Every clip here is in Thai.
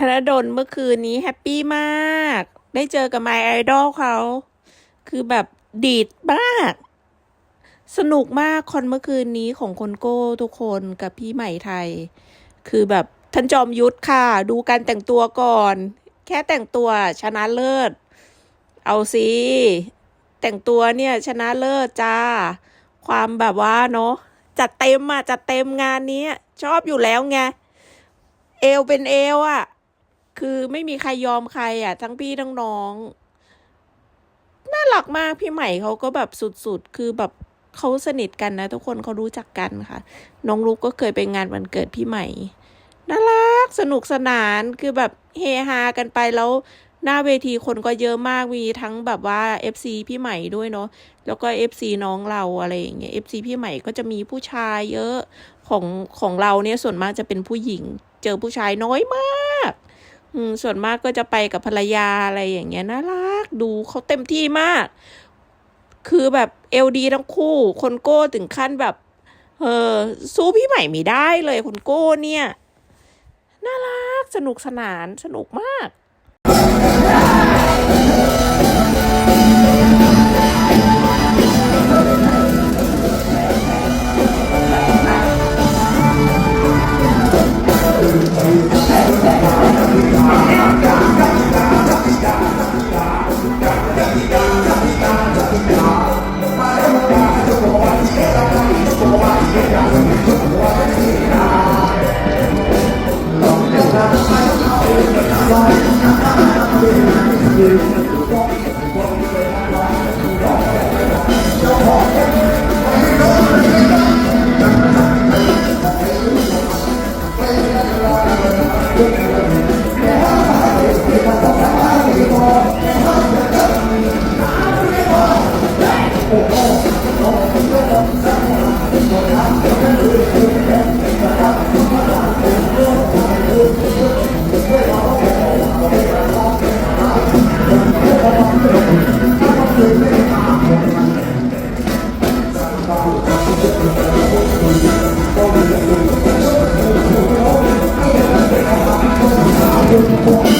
ธนดลเมื่อคืนนี้แฮปปี้มาก ได้เจอกับไมไอดอลเขา คือแบบดีดมาก สนุกมากคอนเมื่อคืนนี้ของคนโก้ทุกคนกับพี่ใหม่ไทย คือแบบท่านจอมยุทธค่ะ ดูการแต่งตัวก่อน แค่แต่งตัวชนะเลิศ เอาสิแต่งตัวเนี่ยชนะเลิศจ้า ความแบบว่าเนาะจัดเต็มอะจัดเต็มงานนี้ชอบอยู่แล้วไงเอวเป็นเอวอะ คือไม่มีใครยอมใครอะ ทั้งพี่ทั้งน้อง น่ารักมากพี่ใหม่เขาก็แบบสุดๆ คือแบบเขาสนิทกันนะ ทุกคนเขารู้จักกันค่ะ น้องลูกก็เคยไปงานวันเกิดพี่ใหม่ น่ารักสนุกสนานคือแบบเฮฮากันไปแล้วหน้าเวทีคนก็เยอะมากมีทั้งแบบว่า FC พี่ใหม่ด้วยเนาะแล้วก็ FC น้องเราอะไรอย่างเงี้ย FC พี่ใหม่ก็จะมีผู้ชายเยอะของของเราเนี่ยส่วนมากจะเป็นผู้หญิง เจอผู้ชายน้อยมาก อืมส่วนมากก็จะไปกับภรรยาอะไรอย่างเงี้ยน่ารักดูเขาเต็มที่มาก คือแบบเอลดีทั้งคู่ คนโก้ถึงขั้นแบบ เออสู้พี่ใหม่ไม่ได้เลยคนโก้เนี่ย น่ารักสนุกสนานสนุกมาก Oh, oh. ใ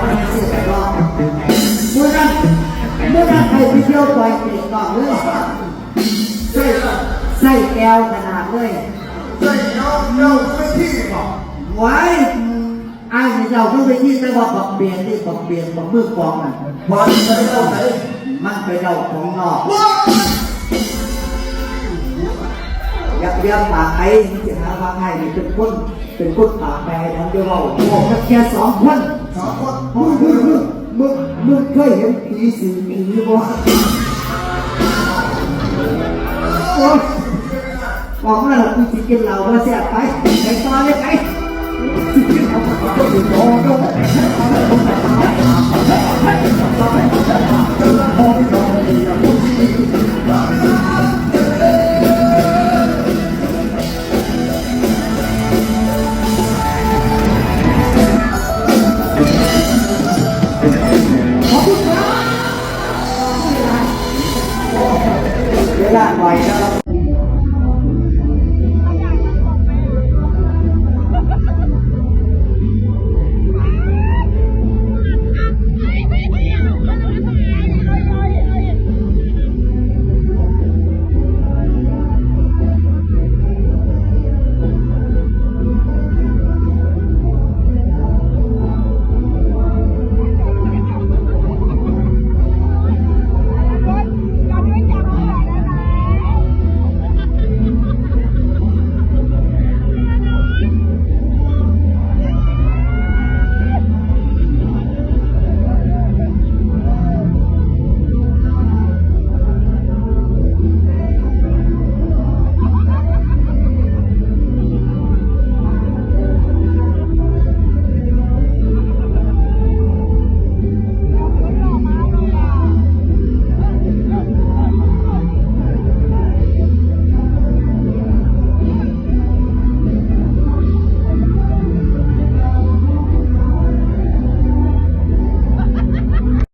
คนเสียก่อนเมื่อนั้นเมื่อนั้นใครไปเที่ยวปล่อยเด็กก่อนเลยใส่ใส่แก้วขนาดเลยใส่เนาเนาไม่ที่บอกไว้ไอ้เจ้าต้องไปที่แต่ว่าบักเบียนนี่บักเบียนบักมือกองน่ะมันใส่เอาไหนมันไปเดาของนอกยากเรียกปากไอ้นี่หาว่าไอ้เป็นคนเป็นคนปากแปรทั้งเดียวเราบอกแค่สองคน สองคนมึงมึงมึงมึงมึงเคยเห็นผีสิงผีบ่โอ้ยบอกมาแล้วกูสิกินเหล้าว่าเสียไปไปต่อเลยไปสิกินเหล้าก็อยู่ต่อก็ไป